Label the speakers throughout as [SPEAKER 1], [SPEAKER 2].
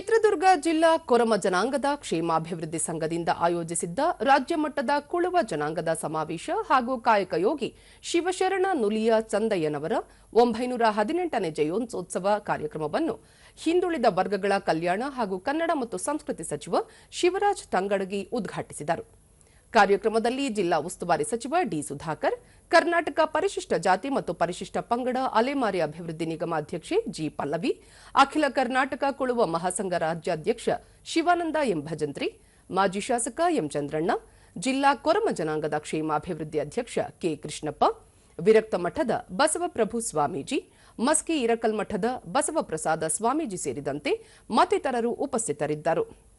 [SPEAKER 1] ಚಿತ್ರದುರ್ಗ ಜಿಲ್ಲಾ ಕೊರಮ ಜನಾಂಗದ ಕ್ಷೇಮಾಭಿವೃದ್ಧಿ ಸಂಘದಿಂದ ಆಯೋಜಿಸಿದ್ದ ರಾಜ್ಯ ಮಟ್ಟದ ಕುಳುವ ಜನಾಂಗದ ಸಮಾವೇಶ ಹಾಗೂ ಕಾಯಕ ಯೋಗಿ ಶಿವಶರಣ ನುಲಿಯ ಚಂದಯ್ಯನವರ ಒಂಬೈನೂರ ಹದಿನೆಂಟನೇ ಜಯೋತ್ಸವ ಕಾರ್ಯಕ್ರಮವನ್ನು ಹಿಂದುಳಿದ ವರ್ಗಗಳ ಕಲ್ಯಾಣ ಹಾಗೂ ಕನ್ನಡ ಮತ್ತು ಸಂಸ್ಕೃತಿ ಸಚಿವ ಶಿವರಾಜ್ ತಂಗಡಗಿ ಉದ್ಘಾಟಿಸಿದರು. ಕಾರ್ಯಕ್ರಮದಲ್ಲಿ ಜಿಲ್ಲಾ ಉಸ್ತುವಾರಿ ಸಚಿವ ಡಿ ಸುಧಾಕರ್ ಕರ್ನಾಟಕ ಪರಿಶಿಷ್ಟ ಜಾತಿ ಮತ್ತು ಪರಿಶಿಷ್ಟ ಪಂಗಡ ಅಲೆಮಾರಿ ಅಭಿವೃದ್ಧಿ ನಿಗಮ ಅಧ್ಯಕ್ಷೆ ಜಿ ಪಲ್ಲವಿ, ಅಖಿಲ ಕರ್ನಾಟಕ ಕುಳುವ ಮಹಾಸಂಘ ರಾಜ್ಯಾಧ್ಯಕ್ಷ ಶಿವಾನಂದ ಎಂ ಭಜಂತ್ರಿ, ಮಾಜಿ ಶಾಸಕ ಎಂ ಚಂದ್ರಣ್ಣ, ಜಿಲ್ಲಾ ಕೊರಮ ಜನಾಂಗದ ಕ್ಷೇಮಾಭಿವೃದ್ಧಿ ಅಧ್ಯಕ್ಷ ಕೆ ಕೃಷ್ಣಪ್ಪ, ವಿರಕ್ತ ಮಠದ ಬಸವಪ್ರಭು ಸ್ವಾಮೀಜಿ, ಮಸ್ಕಿ ಇರಕಲ್ ಮಠದ ಬಸವಪ್ರಸಾದ ಸ್ವಾಮೀಜಿ ಸೇರಿದಂತೆ ಮತ್ತಿತರರು ಉಪಸ್ಥಿತರಿದ್ದರು.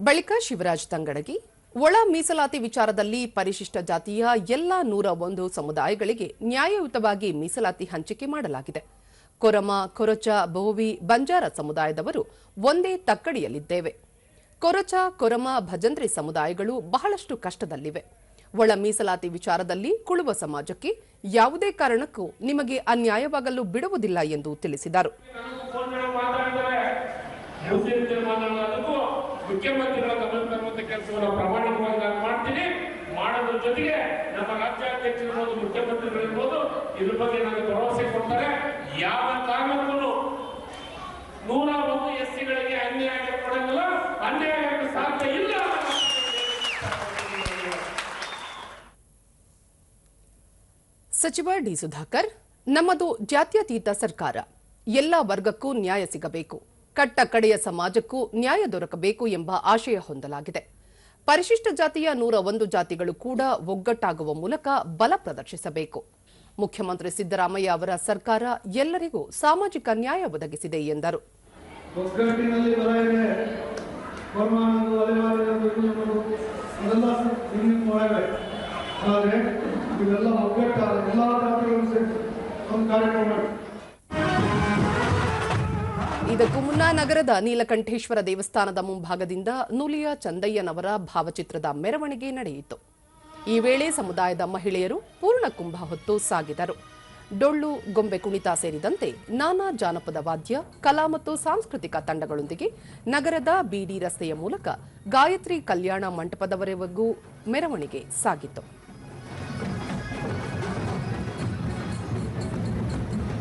[SPEAKER 1] ಬಳಿಕ ಶಿವರಾಜ್ ತಂಗಡಗಿ, ಒಳ ಮೀಸಲಾತಿ ವಿಚಾರದಲ್ಲಿ ಪರಿಶಿಷ್ಟ ಜಾತಿಯ ಎಲ್ಲಾ ನೂರ ಒಂದು ಸಮುದಾಯಗಳಿಗೆ ನ್ಯಾಯಯುತವಾಗಿ ಮೀಸಲಾತಿ ಹಂಚಿಕೆ ಮಾಡಲಾಗಿದೆ. ಕೊರಮ, ಕೊರಚ ಬೋವಿ ಬಂಜಾರ ಸಮುದಾಯದವರು ಒಂದೇ ತಕ್ಕಡಿಯಲ್ಲಿದ್ದೇವೆ. ಕೊರಚ, ಕೊರಮ, ಭಜಂತ್ರಿ ಸಮುದಾಯಗಳು ಬಹಳಷ್ಟು ಕಷ್ಟದಲ್ಲಿವೆ. ಒಳ ಮೀಸಲಾತಿ ವಿಚಾರದಲ್ಲಿ ಕುಳುವ ಸಮಾಜಕ್ಕೆ ಯಾವುದೇ ಕಾರಣಕ್ಕೂ ನಿಮಗೆ ಅನ್ಯಾಯವಾಗಲು ಬಿಡುವುದಿಲ್ಲ ಎಂದು ತಿಳಿಸಿದರು.
[SPEAKER 2] ಮುಖ್ಯಮಂತ್ರಿಗಳು
[SPEAKER 1] ಸಚಿವ ಡಿ ಸುಧಾಕರ್, ನಮ್ಮದು ಜಾತ್ಯತೀತ ಸರ್ಕಾರ. ಎಲ್ಲ ವರ್ಗಕ್ಕೂ ನ್ಯಾಯ ಸಿಗಬೇಕು. ಕಟ್ಟ ಕಡೆಯ ಸಮಾಜಕ್ಕೂ ನ್ಯಾಯ ದೊರಕಬೇಕು ಎಂಬ ಆಶಯ ಹೊಂದಲಾಗಿದೆ. ಪರಿಶಿಷ್ಟ ಜಾತಿಯ ನೂರ ಒಂದು ಜಾತಿಗಳು ಕೂಡ ಒಗ್ಗಟ್ಟಾಗುವ ಮೂಲಕ ಬಲ ಪ್ರದರ್ಶಿಸಬೇಕು. ಮುಖ್ಯಮಂತ್ರಿ ಸಿದ್ದರಾಮಯ್ಯ ಅವರ ಸರ್ಕಾರ ಎಲ್ಲರಿಗೂ ಸಾಮಾಜಿಕ ನ್ಯಾಯ ಒದಗಿಸಿದೆ ಎಂದರು.
[SPEAKER 3] ಆದರೆ ಎಲ್ಲ ಜಾತಿಗಳು ಸೇರಿ ಒಂದು ಕಾರ್ಯಕ್ರಮ
[SPEAKER 1] ಇದಕ್ಕೂ ಮುನ್ನ ನಗರದ ನೀಲಕಂಠೇಶ್ವರ ದೇವಸ್ಥಾನದ ಮುಂಭಾಗದಿಂದ ನುಲಿಯ ಚಂದಯ್ಯನವರ ಭಾವಚಿತ್ರದ ಮೆರವಣಿಗೆ ನಡೆಯಿತು. ಈ ವೇಳೆ ಸಮುದಾಯದ ಮಹಿಳೆಯರು ಪೂರ್ಣ ಕುಂಭ ಹೊತ್ತು ಸಾಗಿದರು. ಡೊಳ್ಳು, ಗೊಂಬೆ ಕುಣಿತ ಸೇರಿದಂತೆ ನಾನಾ ಜಾನಪದ ವಾದ್ಯ, ಕಲಾ ಮತ್ತು ಸಾಂಸ್ಕೃತಿಕ ತಂಡಗಳೊಂದಿಗೆ ನಗರದ ಬಿಡಿ ರಸ್ತೆಯ ಮೂಲಕ ಗಾಯತ್ರಿ ಕಲ್ಯಾಣ ಮಂಟಪದವರೆಗೂ ಮೆರವಣಿಗೆ ಸಾಗಿತು.